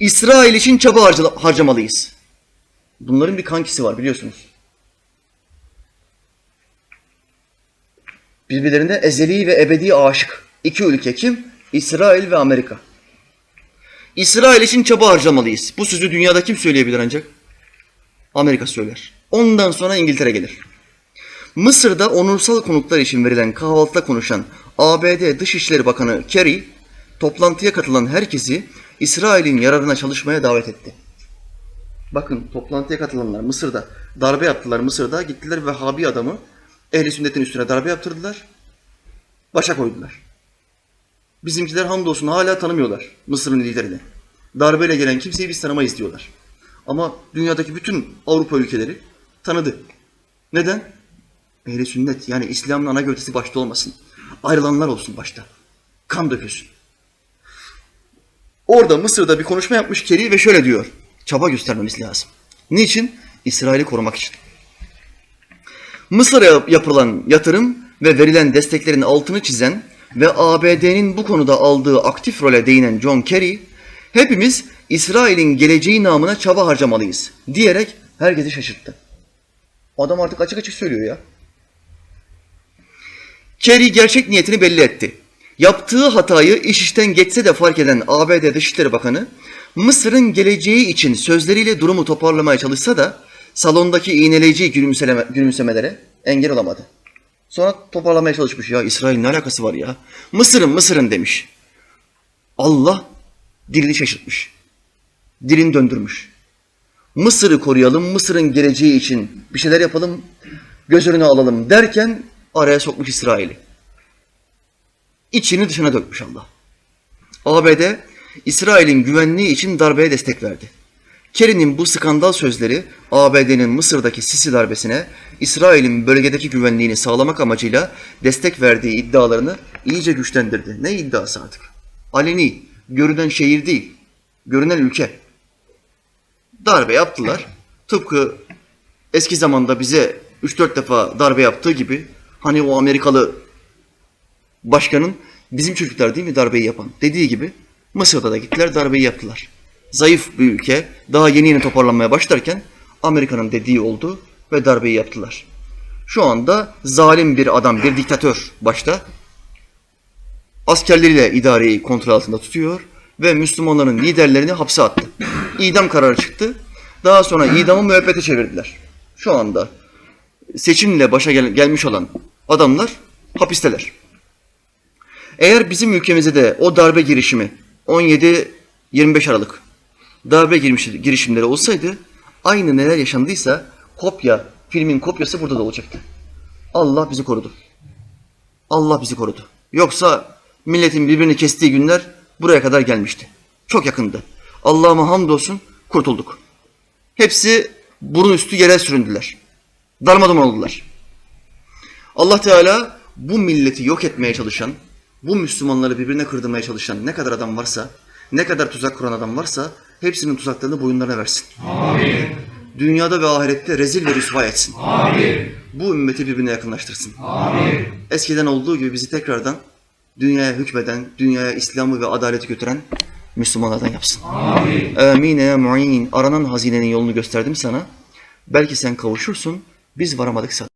İsrail için çaba harca- harcamalıyız. Bunların bir kankisi var biliyorsunuz. Birbirlerine ezeli ve ebedi aşık. İki ülke kim? İsrail ve Amerika. İsrail için çaba harcamalıyız. Bu sözü dünyada kim söyleyebilir ancak? Amerika söyler. Ondan sonra İngiltere gelir. Mısır'da onursal konuklar için verilen kahvaltıda konuşan ABD Dışişleri Bakanı Kerry, toplantıya katılan herkesi İsrail'in yararına çalışmaya davet etti. Bakın toplantıya katılanlar Mısır'da darbe yaptılar Mısır'da. Gittiler Vehhabi adamı ehli sünnetin üstüne darbe yaptırdılar. Başa koydular. Bizimkiler hamdolsun hala tanımıyorlar Mısır'ın liderini. Darbeyle gelen kimseyi biz tanımayız diyorlar. Ama dünyadaki bütün Avrupa ülkeleri tanıdı. Neden? Ehli sünnet yani İslam'ın ana gövdesi başta olmasın. Ayrılanlar olsun başta. Kan dökülsün. Orada Mısır'da bir konuşma yapmış Kerry ve şöyle diyor. Çaba göstermemiz lazım. Niçin? İsrail'i korumak için. Mısır'a yap- yapılan yatırım ve verilen desteklerin altını çizen ve ABD'nin bu konuda aldığı aktif role değinen John Kerry, hepimiz İsrail'in geleceği namına çaba harcamalıyız diyerek herkesi şaşırttı. Adam artık açık açık söylüyor ya. Kerry gerçek niyetini belli etti. Yaptığı hatayı iş işten geçse de fark eden ABD Dışişleri Bakanı, Mısır'ın geleceği için sözleriyle durumu toparlamaya çalışsa da salondaki iğneleyici gülümsemelere engel olamadı. Sonra toparlamaya çalışmış ya İsrail ne alakası var ya? Mısır'ın Mısır'ın demiş. Allah dilini şaşırtmış. Dilini döndürmüş. Mısır'ı koruyalım, Mısır'ın geleceği için bir şeyler yapalım, göz önüne alalım derken araya sokmuş İsrail'i. İçini dışına dökmüş Allah. ABD, İsrail'in güvenliği için darbeye destek verdi. Kerry'nin bu skandal sözleri ABD'nin Mısır'daki Sisi darbesine İsrail'in bölgedeki güvenliğini sağlamak amacıyla destek verdiği iddialarını iyice güçlendirdi. Ne iddiası artık? Aleni, görünen şehir değil, görünen ülke. Darbe yaptılar. Tıpkı eski zamanda bize 3-4 defa darbe yaptığı gibi hani o Amerikalı başkanın bizim çocuklar değil mi darbeyi yapan dediği gibi Mısır'da da gittiler darbeyi yaptılar. Zayıf bir ülke daha yeni yeni toparlanmaya başlarken Amerika'nın dediği oldu ve darbeyi yaptılar. Şu anda zalim bir adam, bir diktatör başta askerleriyle idareyi kontrol altında tutuyor ve Müslümanların liderlerini hapse attı. İdam kararı çıktı. Daha sonra idamı müebbete çevirdiler. Şu anda seçimle başa gel- gelmiş olan adamlar hapisteler. Eğer bizim ülkemizde de o darbe girişimi 17-25 Aralık darbe girişimleri olsaydı aynı neler yaşandıysa kopya, filmin kopyası burada da olacaktı. Allah bizi korudu. Allah bizi korudu. Yoksa milletin birbirini kestiği günler buraya kadar gelmişti. Çok yakındı. Allah'ıma hamdolsun kurtulduk. Hepsi burun üstü yere süründüler. Darmadağın oldular. Allah Teala bu milleti yok etmeye çalışan, bu Müslümanları birbirine kırdırmaya çalışan ne kadar adam varsa, ne kadar tuzak kuran adam varsa hepsinin tuzaklarını boyunlarına versin. Amin. Dünyada ve ahirette rezil ve rüsva etsin. Amin. Bu ümmeti birbirine yakınlaştırsın. Amin. Eskiden olduğu gibi bizi tekrardan dünyaya hükmeden, dünyaya İslam'ı ve adaleti götüren Müslümanlardan yapsın. Amin. Amin ya mu'in. Aranan hazinenin yolunu gösterdim sana. Belki sen kavuşursun, biz varamadık sana.